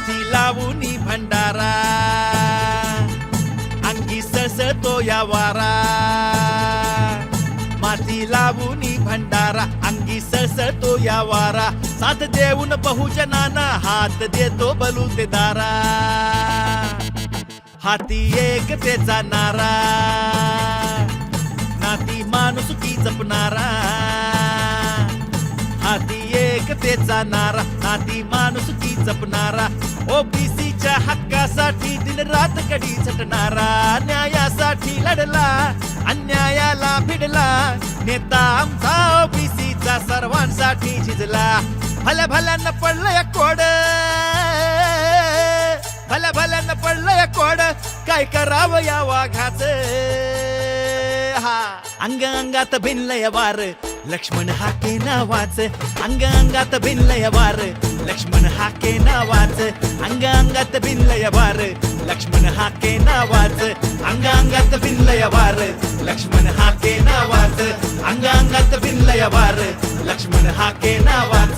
माझी लावूनी भंडारा. अंगी सळसळतो या वारा. माझी लावूनी भंडारा अंगी सळसळतो या वारा. साथ देऊन बहुजनाना हात देतो बलू ते दारा. हाती एक तेचा नारा. नाती माणुसकी जपणारा. हाती एक त्याचा नारा. नाती माणुसकी जपणारा. ओबीसीच्या हक्कासाठी दिन रात कडी झटणारा न्यायासाठी लढला अन्यायाला भिडला. नेता आमचा ओबीसीचा सर्वांसाठी झिजला. भल्या भल्यानं पडलंय कोड. भल्या भल्यानं पडलंय कोड. काय करावं या वाघाच? हा. अंग अंगात भिनलय वार लक्ष्मण हाके नावाच. अंग अंगात भिनलय वार लक्ष्मण हाके नावाच अंग अंगात भिनलय वार लक्ष्मण हाके नावाच अंग अंगात भिनलय वार लक्ष्मण हाके नावाच अंग अंगात भिनलय वार लक्ष्मण हाके नावाच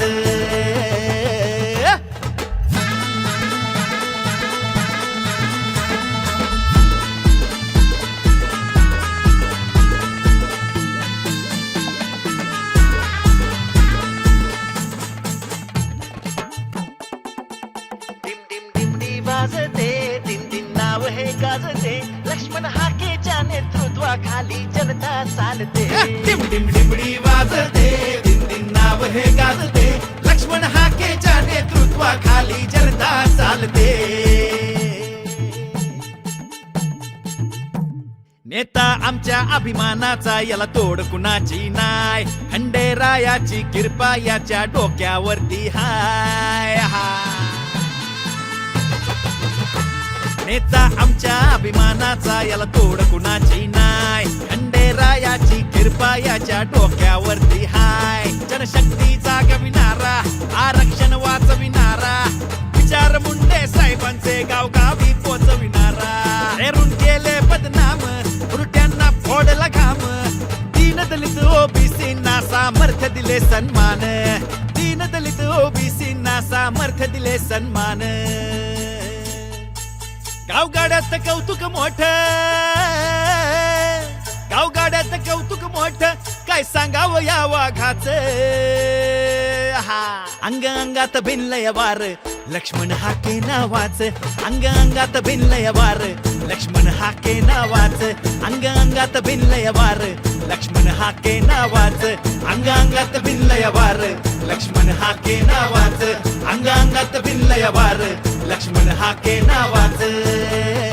गाजते. दिन दिन नाव हे गाजते. लक्ष्मण हाकेच्या नेतृत्वाखाली जनता चालते. डिम डिम डिमडी वाजते. दिन दिन नाव हे गाजते. लक्ष्मण हाकेच्या नेतृत्वाखाली जनता चालते. नेता आमच्या अभिमानाचा याला तोड कुणाची नाय? खंडेरायाची कृपा याच्या डोक्यावरती हाय हाय. नेता आमच्या अभिमानाचा याला तोड कुणाची नाय. खंडेरायाची किरपा याच्या डोक्यावरती हाय. जनशक्ती जागविणारा आरक्षण वाचविणारा विचार मुंडे साहेबांचे गावगावी पोचविणारा हेरून केले बदनाम उलट्यांना फोडला घाम. दीन दलित ओबीसींना सामर्थ्य दिले सन्मान. दीन दलित ओबीसींना सामर्थ्य दिले सन्मान. गावगाड्यात कौतुक मोठ. गावगाड्यात कौतुक मोठ. काय सांगावं या वाघाच? हा. अंग अंगात भिनलय वार लक्ष्मण हाके नावाच. अंग अंगात भिनलय वार लक्ष्मण हाके नावाच. अंग अंगात भिनलय वार लक्ष्मण हाके नावाच. अंग अंगात भिनलय वार लक्ष्मण हाके नावाच. अंग अंगात भिनलय वार लक्ष्मण हाके नावाचं.